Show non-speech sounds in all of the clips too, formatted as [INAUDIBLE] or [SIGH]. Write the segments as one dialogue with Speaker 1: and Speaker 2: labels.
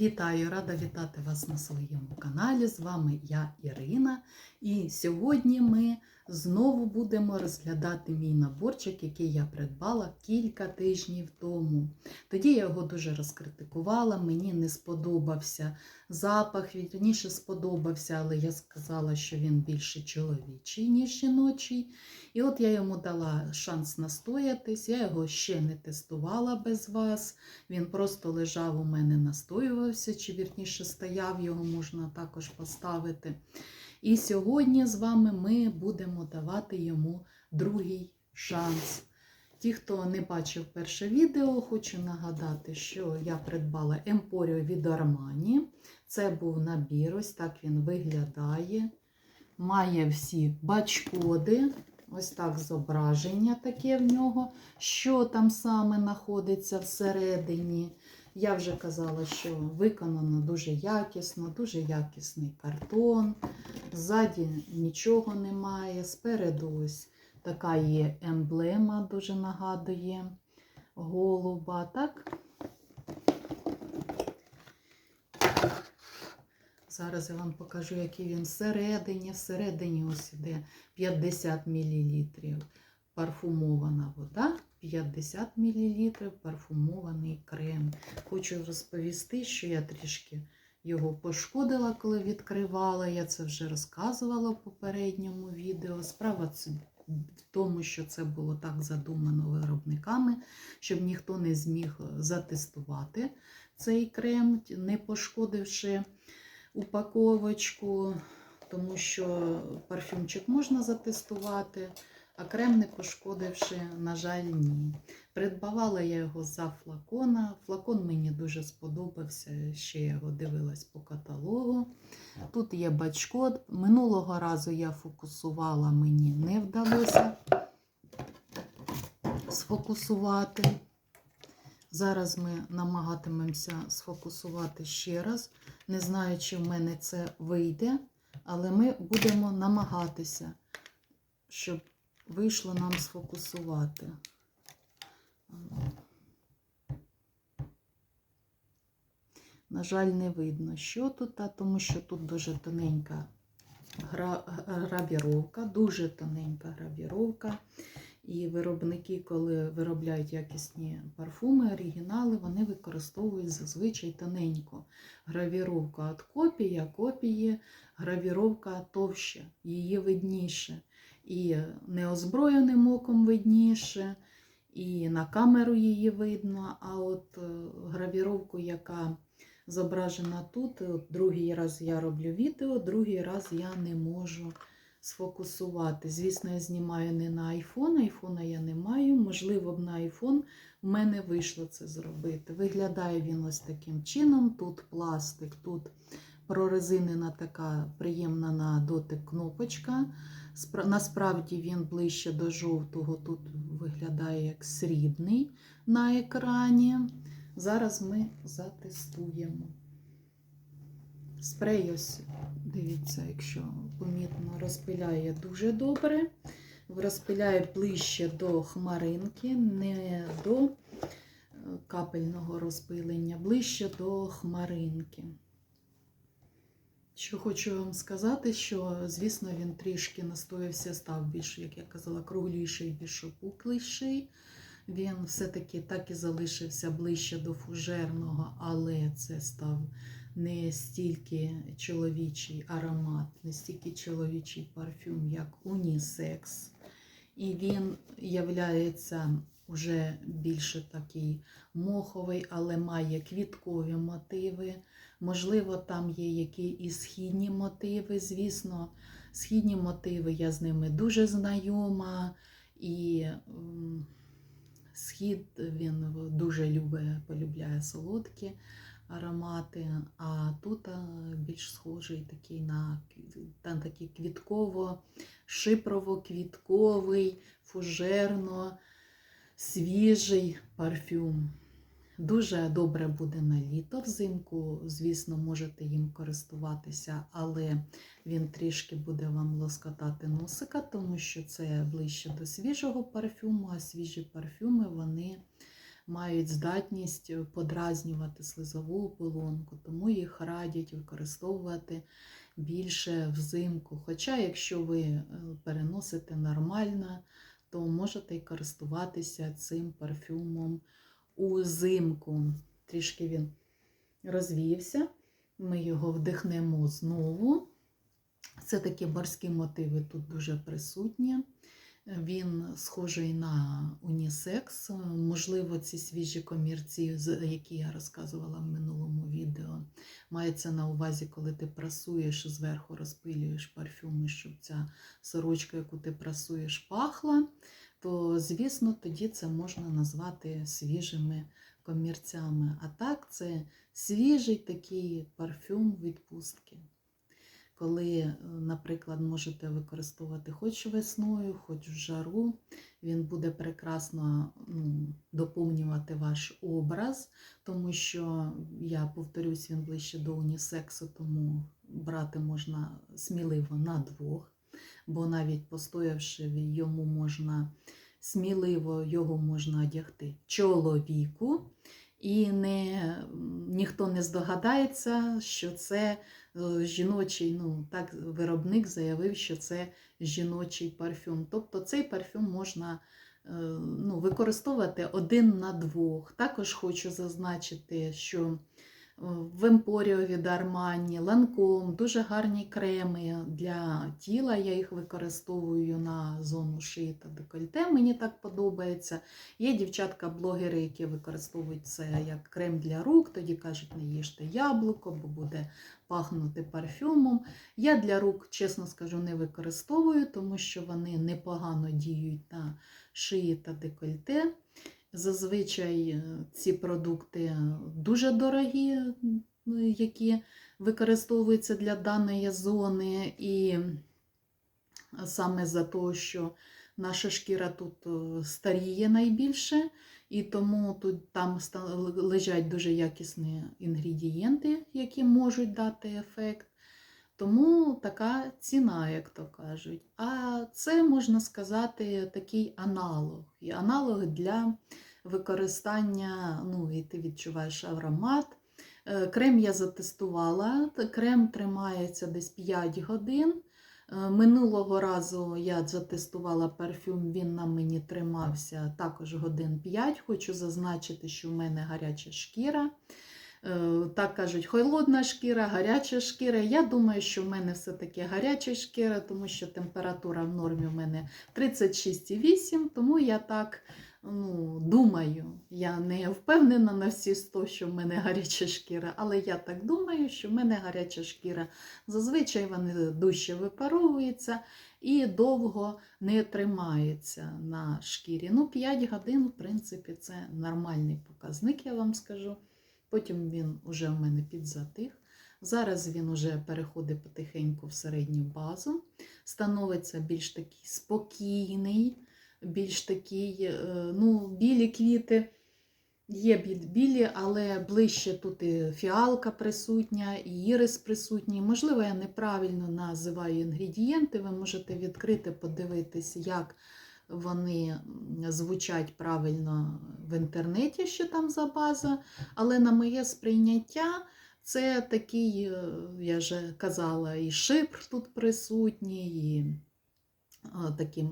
Speaker 1: Вітаю, рада вітати вас на своєму каналі. З вами я Ірина. І сьогодні ми знову будемо розглядати мій наборчик, який я придбала кілька тижнів тому. Тоді я його дуже розкритикувала, мені не сподобався запах, вірніше сподобався, але я сказала, що він більше чоловічий, ніж жіночий. І от я йому дала шанс настоятись, я його ще не тестувала без вас. Він просто лежав у мене, настоювався, чи вірніше стояв, його можна також поставити. І сьогодні з вами ми будемо давати йому другий шанс. Ті, хто не бачив перше відео, хочу нагадати, що я придбала Емпоріо від Armani. Це був набір, ось так він виглядає. Має всі бачкоди, ось так зображення таке в нього. Що там саме знаходиться всередині. Я вже казала, що виконано дуже якісно, дуже якісний картон. Ззаді нічого немає. Спереду ось така є емблема, дуже нагадує голуба. Так? Зараз я вам покажу, який він всередині. Всередині ось іде 50 мл парфумована вода. 50 мл парфумований крем. Хочу розповісти, що я трішки його пошкодила, коли відкривала. Я це вже розказувала в попередньому відео. Справа в тому, що це було так задумано виробниками, щоб ніхто не зміг затестувати цей крем, не пошкодивши упаковочку, тому що парфюмчик можна затестувати. А крем не пошкодивши, на жаль, ні. Придбавала я його за флакона. Флакон мені дуже сподобався, ще я його дивилась по каталогу. Тут є бачкод. Минулого разу я фокусувала, мені не вдалося сфокусувати. Зараз ми намагатимемося сфокусувати ще раз. Не знаю, чи в мене це вийде, але ми будемо намагатися, щоб вийшло нам сфокусувати. На жаль, не видно, що тут, а тому що тут дуже тоненька гравіровка, дуже тоненька гравіровка. І виробники, коли виробляють якісні парфуми, оригінали, вони використовують зазвичай тоненьку гравіровку від копії, копії гравіровка товща, її видніше і неозброєним оком видніше, і на камеру її видно. А от е, гравіровку, яка зображена тут, от другий раз я роблю відео, другий раз я не можу сфокусувати. Звісно, я знімаю не на iPhone, айфона я не маю. Можливо, б на iPhone в мене вийшло це зробити. Виглядає він ось таким чином: тут пластик, тут прорезинена така приємна на дотик кнопочка. Насправді він ближче до жовтого, тут виглядає як срібний на екрані. Зараз ми затестуємо. Спрей, ось, дивіться, якщо помітно, розпиляє дуже добре. Розпиляє ближче до хмаринки, не до е, капельного розпилення, ближче до хмаринки. Що хочу вам сказати, що, звісно, він трішки настоявся, став більш, як я казала, кругліший, більш опукліший. Він все-таки так і залишився ближче до фужерного, але це став не стільки чоловічий аромат, не стільки чоловічий парфюм, як унісекс. І він являється вже більше такий моховий, але має квіткові мотиви. Можливо, там є які і східні мотиви. Звісно, східні мотиви, я з ними дуже знайома. І схід він дуже любить, полюбляє солодкі аромати, а тут більш схожий такий на там такий квітково-шипрово-квітковий, фужерно, свіжий парфюм. Дуже добре буде на літо взимку, звісно, можете їм користуватися, але він трішки буде вам лоскотати носика, тому що це ближче до свіжого парфюму, а свіжі парфюми вони мають здатність подразнювати слизову оболонку, тому їх радять використовувати більше взимку. Хоча, якщо ви е, переносите нормально, то можете користуватися цим парфюмом узимку. Трішки він розвіявся. Ми його вдихнемо знову. Це такі морські мотиви тут дуже присутні. Він схожий на унісекс. Можливо, ці свіжі комірці, які я розказувала в минулому відео, мається на увазі, коли ти прасуєш зверху, розпилюєш парфюми, щоб ця сорочка, яку ти прасуєш, пахла, то, звісно, тоді це можна назвати свіжими комірцями. А так, це свіжий такий парфюм відпустки. Коли, наприклад, можете використовувати хоч весною, хоч в жару, він буде прекрасно ну, доповнювати ваш образ, тому що, я повторюсь, він ближче до унісексу, тому брати можна сміливо на двох, бо навіть постоявши йому можна сміливо його можна одягти чоловіку, і не, ніхто не здогадається, що це е, жіночий, ну так виробник заявив, що це жіночий парфюм. Тобто цей парфюм можна е, ну, використовувати один на двох. Також хочу зазначити, що в Емпоріо від Армані, Ланком, дуже гарні креми для тіла. Я їх використовую на зону шиї та декольте. Мені так подобається. Є дівчатка-блогери, які використовують це як крем для рук, тоді кажуть, не їжте яблуко, бо буде пахнути парфюмом. Я для рук, чесно скажу, не використовую, тому що вони непогано діють на шиї та декольте. Зазвичай е, ці продукти дуже дорогі, ну, які використовуються для даної зони, і саме за те, що наша шкіра тут е, старіє найбільше, і тому тут там лежать дуже якісні інгредієнти, які можуть дати ефект. Тому така ціна, як то кажуть. А це можна сказати такий аналог. І аналог для використання, ну і ти відчуваєш аромат. Е, Крем я затестувала. Крем тримається десь 5 годин. Е, Минулого разу я затестувала парфюм, він на мені тримався також годин 5. Хочу зазначити, що в мене гаряча шкіра. Е, Так кажуть, холодна шкіра, гаряча шкіра. Я думаю, що в мене все-таки гаряча шкіра, тому що температура в нормі в мене 36,8, тому я так ну, думаю. Я не впевнена на всі 100, що в мене гаряча шкіра, але я так думаю, що в мене гаряча шкіра. Зазвичай вони дужче випаровуються і довго не тримаються на шкірі. Ну, 5 годин, в принципі, це нормальний показник, я вам скажу. Потім він уже в мене підзатих. Зараз він уже переходить потихеньку в середню базу, становиться більш такий спокійний, більш такий, е, ну, білі квіти. Є білі, але ближче тут і фіалка присутня, і ірис присутній. Можливо, я неправильно називаю інгредієнти. Ви можете відкрити, подивитись, як вони звучать правильно в інтернеті, що там за база. Але на моє сприйняття це такий, е, я вже казала, і шипр тут присутній, і такі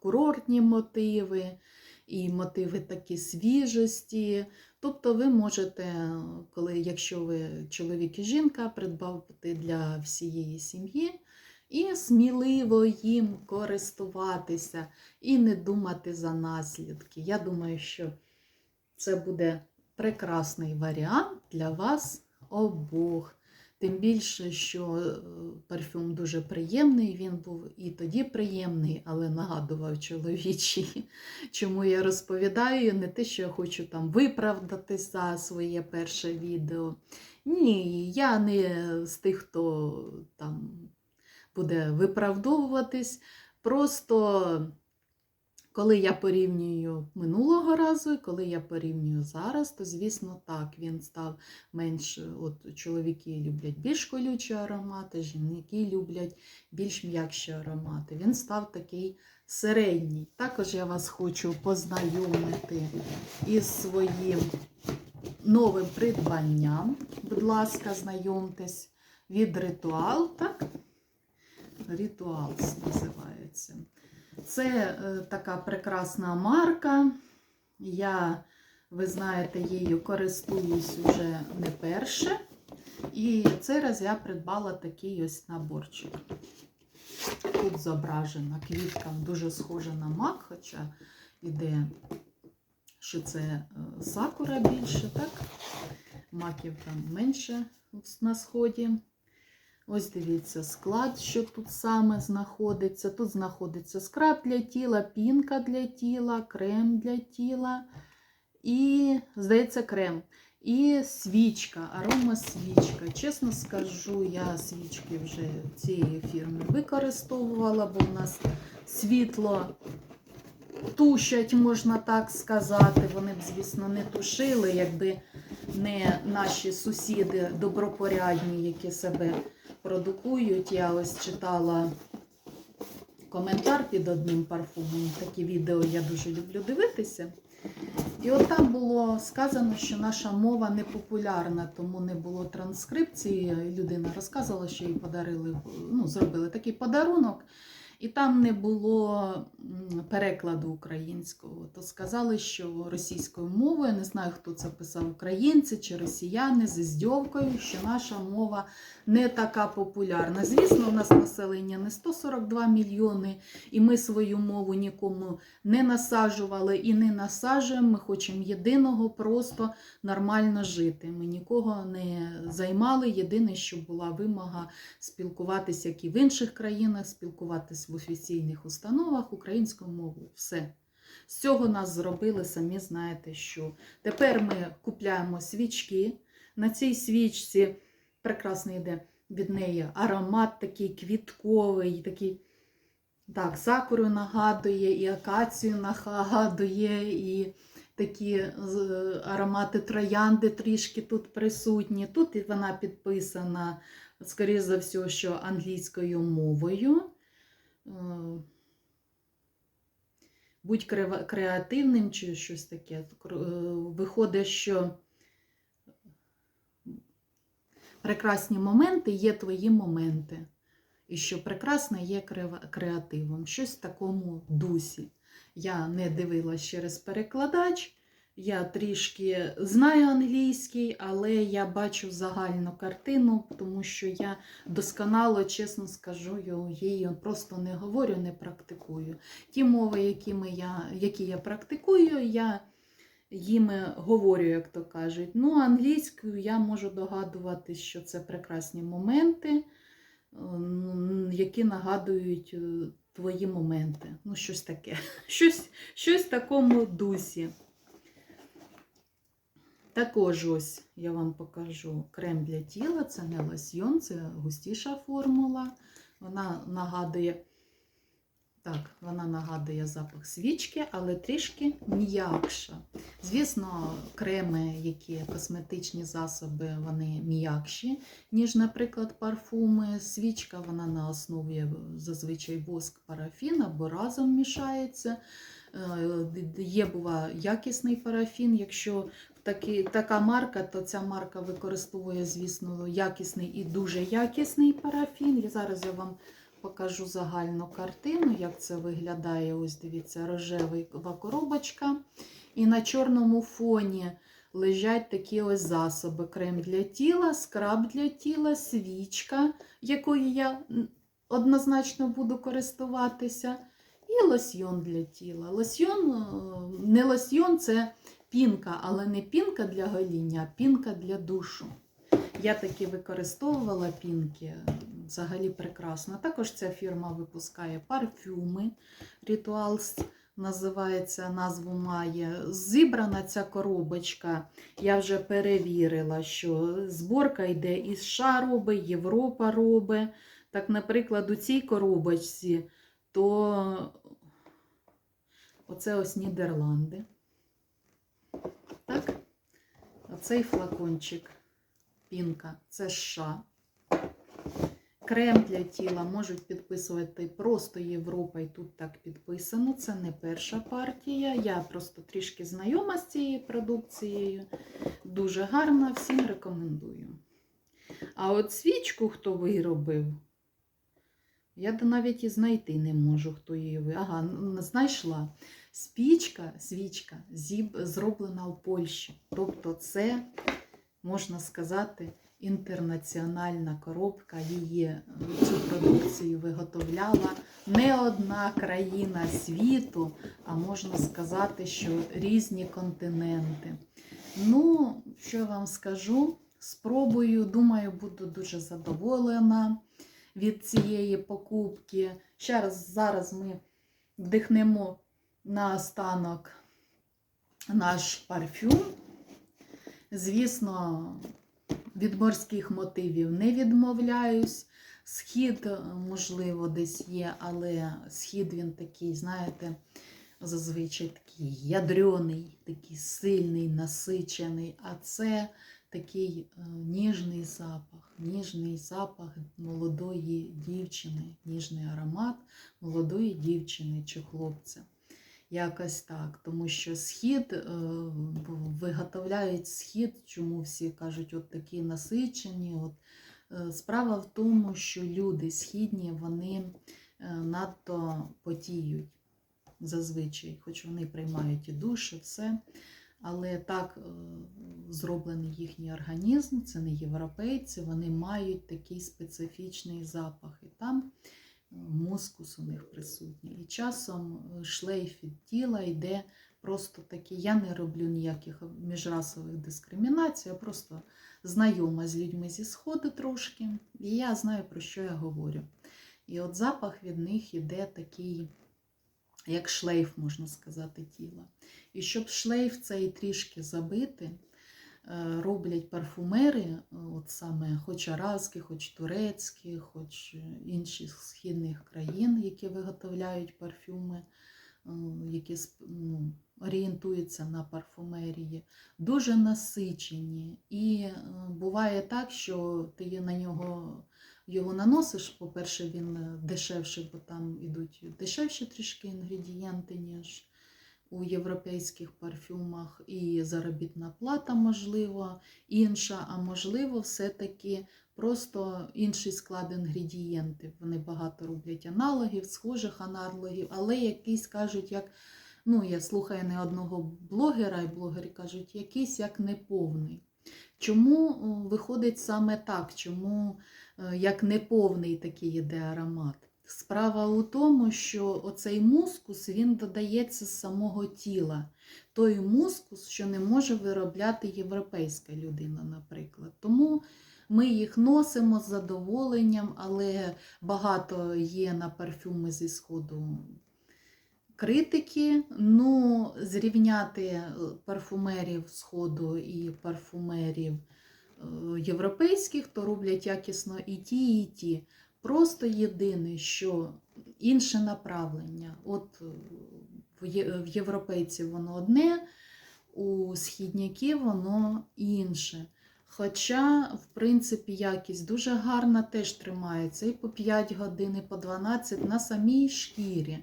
Speaker 1: курортні мотиви, і мотиви такі свіжості. Тобто ви можете, коли, якщо ви чоловік і жінка, придбати для всієї сім'ї і сміливо їм користуватися і не думати за наслідки. Я думаю, що це буде прекрасний варіант для вас обох. Тим більше, що е, парфюм дуже приємний, він був і тоді приємний, але нагадував чоловічий. [LAUGHS] Чому я розповідаю, не те, що я хочу там виправдати за своє перше відео. Ні, я не з тих, хто там буде виправдовуватись. Просто Коли я порівнюю минулого разу, і коли я порівнюю зараз, то звісно так, він став менш. От чоловіки люблять більш колючі аромати, жінки люблять більш м'якші аромати. Він став такий середній. Також я вас хочу познайомити із своїм новим придбанням. Будь ласка, знайомтесь від ритуал, так? Ритуалс називається. Це е, така прекрасна марка. Я, ви знаєте, її користуюсь уже не перше. І цей раз я придбала такий ось наборчик. Тут зображена квітка, дуже схожа на мак, хоча іде, що це е, сакура більше, так? Маків там менше на сході. Ось дивіться склад, що тут саме знаходиться. Тут знаходиться скраб для тіла, пінка для тіла, крем для тіла і, здається, крем. І свічка, арома свічка. Чесно скажу, я свічки вже цієї фірми використовувала, бо в нас світло тушать, можна так сказати. Вони б, звісно, не тушили, якби не наші сусіди добропорядні, які себе продукують. Я ось читала коментар під одним парфумом. Такі відео я дуже люблю дивитися. І от там було сказано, що наша мова не популярна, тому не було транскрипції. Людина розказувала, що їй подарили, ну, зробили такий подарунок, і там не було перекладу українського. То сказали, що російською мовою, не знаю, хто це писав, українці чи росіяни з іздьовкою, що наша мова не така популярна. Звісно, у нас населення не 142 мільйони, і ми свою мову нікому не насаджували і не насаджуємо. Ми хочемо єдиного, просто нормально жити. Ми нікого не займали. Єдине, що була вимога спілкуватися, як і в інших країнах, спілкуватися в офіційних установах українською мовою. Все. З цього нас зробили, самі знаєте, що. Тепер ми купляємо свічки. На цій свічці прекрасний йде від неї аромат такий квітковий, такий. Так, сакуру нагадує, і акацію нагадує, і такі аромати троянди трішки тут присутні. Тут вона підписана, скоріше за все, що англійською мовою. Е, Будь креативним чи щось таке. Е, Виходить, що прекрасні моменти є твої моменти. І що прекрасне є креативом. Щось в такому дусі. Я не дивилась через перекладач. Я трішки знаю англійський, але я бачу загальну картину, тому що я досконало, чесно скажу, її просто не говорю, не практикую. Ті мови, якими я, які я практикую, я їми говорю, як то кажуть. Ну, англійською я можу догадувати, що це прекрасні моменти, які нагадують е, твої моменти. Ну, щось таке. [LAUGHS] Щось, щось в такому дусі. Також ось я вам покажу крем для тіла, це не лосьйон, це густіша формула. Вона нагадує, так, вона нагадує запах свічки, але трішки м'якша. Звісно, креми, які косметичні засоби, вони м'якші, ніж, наприклад, парфуми. Свічка вона на основі зазвичай воск парафін або разом мішається. Е, Є бува якісний парафін. Якщо такі, така марка, то ця марка використовує, звісно, якісний і дуже якісний парафін. І зараз я вам покажу загальну картину, як це виглядає. Ось дивіться, рожева коробочка. І на чорному фоні лежать такі ось засоби: крем для тіла, скраб для тіла, свічка, якою я однозначно буду користуватися. І лосьйон для тіла. Лосьйон, е, не лосьйон, це пінка, але не пінка для гоління, а пінка для душу. Я таки використовувала пінки, взагалі прекрасно. Також ця фірма випускає парфюми. Rituals називається, назву має. Зібрана ця коробочка. Я вже перевірила, що зборка йде із США робить, Європа робить. Так, наприклад, у цій коробочці то Оце ось Нідерланди. Так. Оцей флакончик Пінка це США. Крем для тіла можуть підписувати просто Європа, і тут так підписано. Це не перша партія. Я просто трішки знайома з цією продукцією. Дуже гарна, всім рекомендую. А от свічку, хто виробив, я навіть і знайти не можу, хто її виробив. Ага, знайшла. Спічка, свічка зроблена у Польщі. Тобто, це, можна сказати, інтернаціональна коробка. Її е, цю продукцію виготовляла не одна країна світу, а можна сказати, що різні континенти. Ну, що я вам скажу? Спробую, думаю, буду дуже задоволена від цієї покупки. Ще раз зараз ми вдихнемо на останок наш парфюм. Звісно, від морських мотивів не відмовляюсь. Схід, е, можливо, десь є, але схід він такий, знаєте, зазвичай такий ядрений, такий сильний, насичений. А це такий е, ніжний запах, ніжний запах молодої дівчини, ніжний аромат молодої дівчини чи хлопця. Якось так, тому що схід е, виготовляють схід, чому всі кажуть, от такі насичені. От, е, справа в тому, що люди східні вони е, надто потіють зазвичай, хоч вони приймають і душ, і все. Але так зроблений їхній організм, це не європейці, вони мають такий специфічний запах. І там мускус у них присутній. І часом е, шлейф від тіла йде просто такий. Я не роблю ніяких міжрасових дискримінацій, я просто знайома з людьми зі сходу трошки, і я знаю, про що я говорю. І от запах від них іде такий, як шлейф, можна сказати, тіла. І щоб шлейф цей трішки забити, роблять парфумери, е, от саме хоч аразькі, хоч турецькі, хоч е, інших східних країн, які виготовляють парфюми, е, які ну, орієнтуються на парфумерії, дуже насичені. І е, буває так, що ти на нього його наносиш. По-перше, він е, дешевший, бо там ідуть дешевші трішки інгредієнти, ніж у європейських парфюмах, і заробітна плата, можливо, інша, а можливо, все-таки просто інший склад інгредієнтів. Вони багато роблять аналогів, схожих аналогів, але якісь кажуть, як. Ну, я слухаю не одного блогера, і блогери кажуть, якийсь як неповний. Чому виходить саме так? Чому е, як неповний такий іде аромат? Справа у тому, що оцей мускус він додається з самого тіла. Той мускус, що не може виробляти європейська людина, наприклад. Тому ми їх носимо з задоволенням, але багато є на парфюми зі сходу критики. Ну, зрівняти е, парфумерів Сходу і парфумерів е, європейських, то роблять якісно і ті, і ті. Просто єдине, що інше направлення. От е, в в європейців воно одне, у східняків воно інше. Хоча, в принципі, якість дуже гарна, теж тримається і по 5 годин, і по 12 на самій шкірі.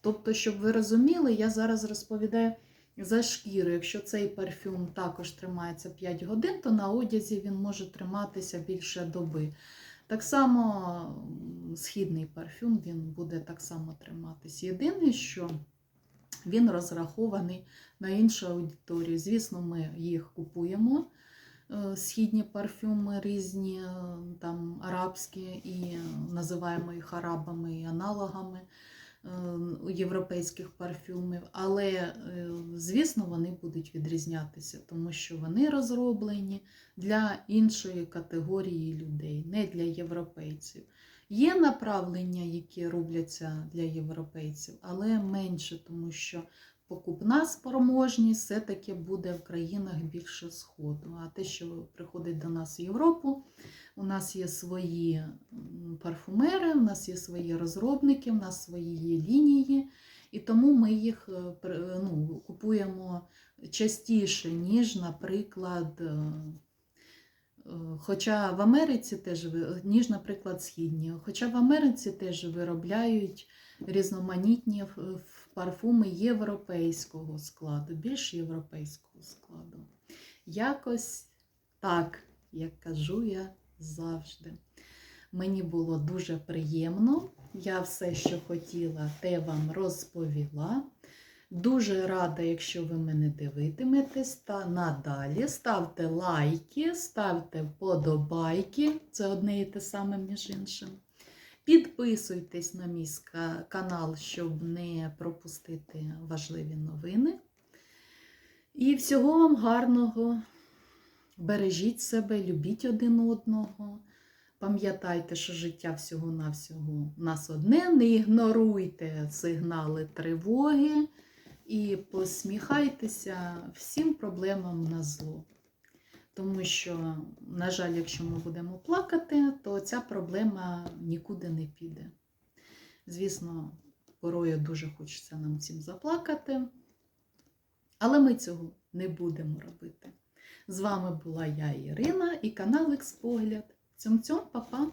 Speaker 1: Тобто, щоб ви розуміли, я зараз розповідаю за шкіру. Якщо цей парфюм також тримається 5 годин, то на одязі він може триматися більше доби. Так само східний парфюм він буде так само триматись. Єдине, що він розрахований на іншу аудиторію. Звісно, ми їх купуємо. е, Східні парфюми різні, е, там арабські, і називаємо їх арабами і аналогами європейських парфюмів, але, е, звісно, вони будуть відрізнятися, тому що вони розроблені для іншої категорії людей, не для європейців. Є направлення, які робляться для європейців, але менше, тому що покупна спроможність все-таки буде в країнах більше Сходу. А те, що приходить до нас в Європу, у нас є свої парфумери, у нас є свої розробники, у нас свої є лінії. І тому ми їх е, ну, купуємо частіше, ніж, наприклад, е, е, хоча в Америці теж ніж, наприклад, східні. Хоча в Америці теж виробляють різноманітні парфуми європейського складу, більш європейського складу. Якось так, як кажу я завжди. Мені було дуже приємно. Я все, що хотіла, те вам розповіла. Дуже рада, якщо ви мене дивитиметесь та надалі. Ставте лайки, ставте вподобайки. Це одне і те саме, між іншим. Підписуйтесь на мій канал, щоб не пропустити важливі новини. І всього вам гарного. Бережіть себе, любіть один одного. Пам'ятайте, що життя всього-навсього нас одне. Не ігноруйте сигнали тривоги і посміхайтеся всім проблемам на зло. Тому що, на жаль, якщо ми будемо плакати, то ця проблема нікуди не піде. Звісно, порою дуже хочеться нам всім заплакати, але ми цього не будемо робити. З вами була я, Ірина, і канал Експогляд. Цьом-цьом, па-па!